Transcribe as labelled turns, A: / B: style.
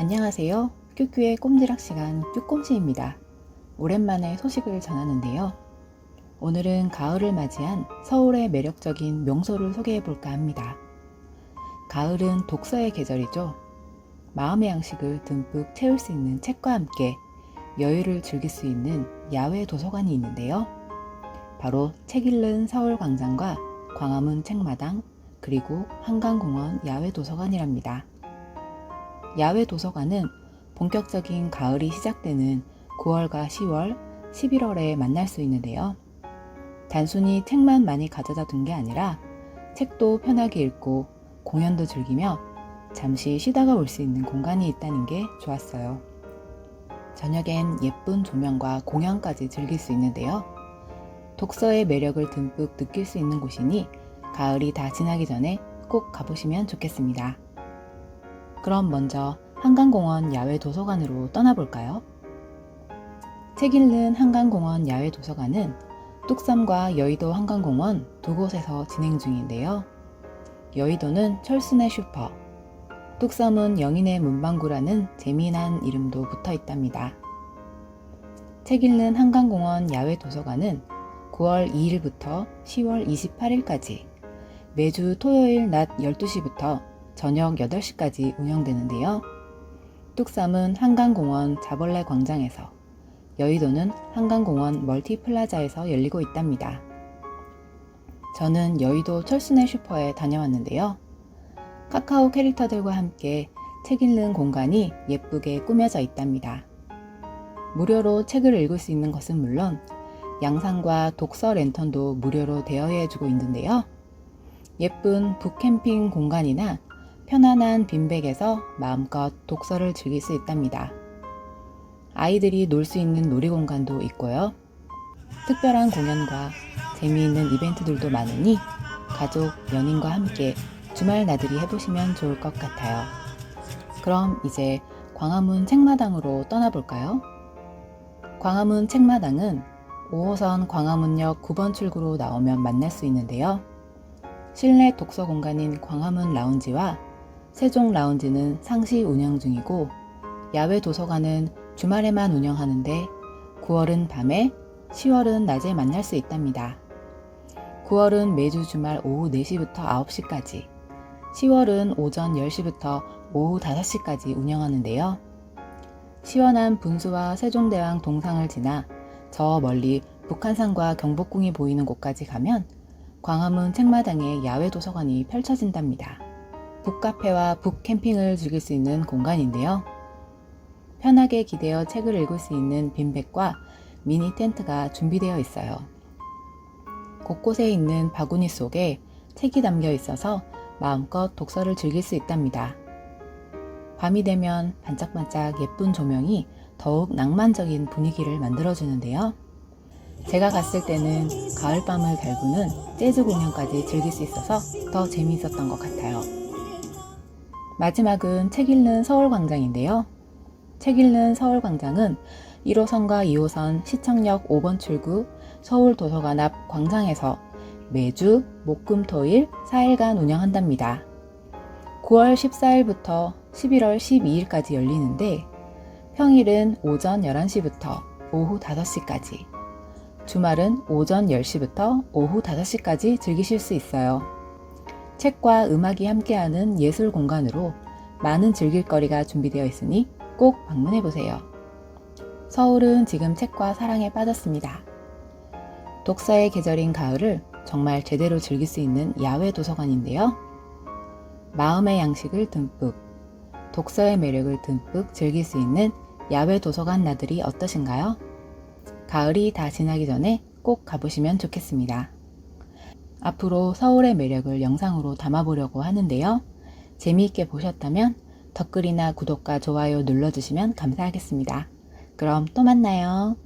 A: 안녕하세요. 큐큐의 꼼지락 시간 큐꼼씨입니다. 오랜만에 소식을 전하는데요. 오늘은 가을을 맞이한 서울의 매력적인 명소를 소개해 볼까 합니다. 가을은 독서의 계절이죠. 마음의 양식을 듬뿍 채울 수 있는 책과 함께 여유를 즐길 수 있는 야외 도서관이 있는데요. 바로 책 읽는 서울 광장과 광화문 책마당 그리고 한강공원 야외 도서관이랍니다. 야외 도서관은 본격적인 가을이 시작되는 9월과 10월, 11월에 만날 수 있는데요. 단순히 책만 많이 가져다 둔 게 아니라 책도 편하게 읽고 공연도 즐기며 잠시 쉬다가 올 수 있는 공간이 있다는 게 좋았어요. 저녁엔 예쁜 조명과 공연까지 즐길 수 있는데요. 독서의 매력을 듬뿍 느낄 수 있는 곳이니 가을이 다 지나기 전에 꼭 가보시면 좋겠습니다. 그럼 먼저 한강공원 야외 도서관으로 떠나볼까요? 책 읽는 한강공원 야외 도서관은 뚝섬과 여의도 한강공원 두 곳에서 진행 중인데요. 여의도는 철순의 슈퍼, 뚝섬은 영인의 문방구라는 재미난 이름도 붙어 있답니다. 책 읽는 한강공원 야외 도서관은 9월 2일부터 10월 28일까지 매주 토요일 낮 12시부터 저녁 8시까지 운영되는데요. 뚝섬은 한강공원 자벌레 광장에서, 여의도는 한강공원 멀티플라자에서 열리고 있답니다. 저는 여의도 철순의 슈퍼에 다녀왔는데요. 카카오 캐릭터들과 함께 책 읽는 공간이 예쁘게 꾸며져 있답니다. 무료로 책을 읽을 수 있는 것은 물론 양산과 독서 랜턴도 무료로 대여해주고 있는데요. 예쁜 북캠핑 공간이나 편안한 빈백에서 마음껏 독서를 즐길 수 있답니다. 아이들이 놀 수 있는 놀이공간도 있고요. 특별한 공연과 재미있는 이벤트들도 많으니 가족, 연인과 함께 주말 나들이 해보시면 좋을 것 같아요. 그럼 이제 광화문 책마당으로 떠나볼까요? 광화문 책마당은 5호선 광화문역 9번 출구로 나오면 만날 수 있는데요. 실내 독서 공간인 광화문 라운지와 세종 라운지는 상시 운영 중이고 야외 도서관은 주말에만 운영하는데 9월은 밤에, 10월은 낮에 만날 수 있답니다. 9월은 매주 주말 오후 4시부터 9시까지, 10월은 오전 10시부터 오후 5시까지 운영하는데요. 시원한 분수와 세종대왕 동상을 지나 저 멀리 북한산과 경복궁이 보이는 곳까지 가면 광화문 책마당에 야외 도서관이 펼쳐진답니다. 북카페와 북캠핑을 즐길 수 있는 공간인데요. 편하게 기대어 책을 읽을 수 있는 빈백과 미니 텐트가 준비되어 있어요. 곳곳에 있는 바구니 속에 책이 담겨 있어서 마음껏 독서를 즐길 수 있답니다. 밤이 되면 반짝반짝 예쁜 조명이 더욱 낭만적인 분위기를 만들어주는데요. 제가 갔을 때는 가을밤을 갈구는 재즈 공연까지 즐길 수 있어서 더 재미있었던 것 같아요. 마지막은 책 읽는 서울광장인데요. 책 읽는 서울광장은 1호선과 2호선 시청역 5번 출구 서울도서관 앞 광장에서 매주 목금토일 4일간 운영한답니다. 9월 14일부터 11월 12일까지 열리는데 평일은 오전 11시부터 오후 5시까지, 주말은 오전 10시부터 오후 5시까지 즐기실 수 있어요. 책과 음악이 함께하는 예술 공간으로 많은 즐길거리가 준비되어 있으니 꼭 방문해 보세요. 서울은 지금 책과 사랑에 빠졌습니다. 독서의 계절인 가을을 정말 제대로 즐길 수 있는 야외 도서관인데요. 마음의 양식을 듬뿍, 독서의 매력을 듬뿍 즐길 수 있는 야외 도서관 나들이 어떠신가요? 가을이 다 지나기 전에 꼭 가보시면 좋겠습니다. 앞으로 서울의 매력을 영상으로 담아보려고 하는데요. 재미있게 보셨다면 댓글이나 구독과 좋아요 눌러주시면 감사하겠습니다. 그럼 또 만나요.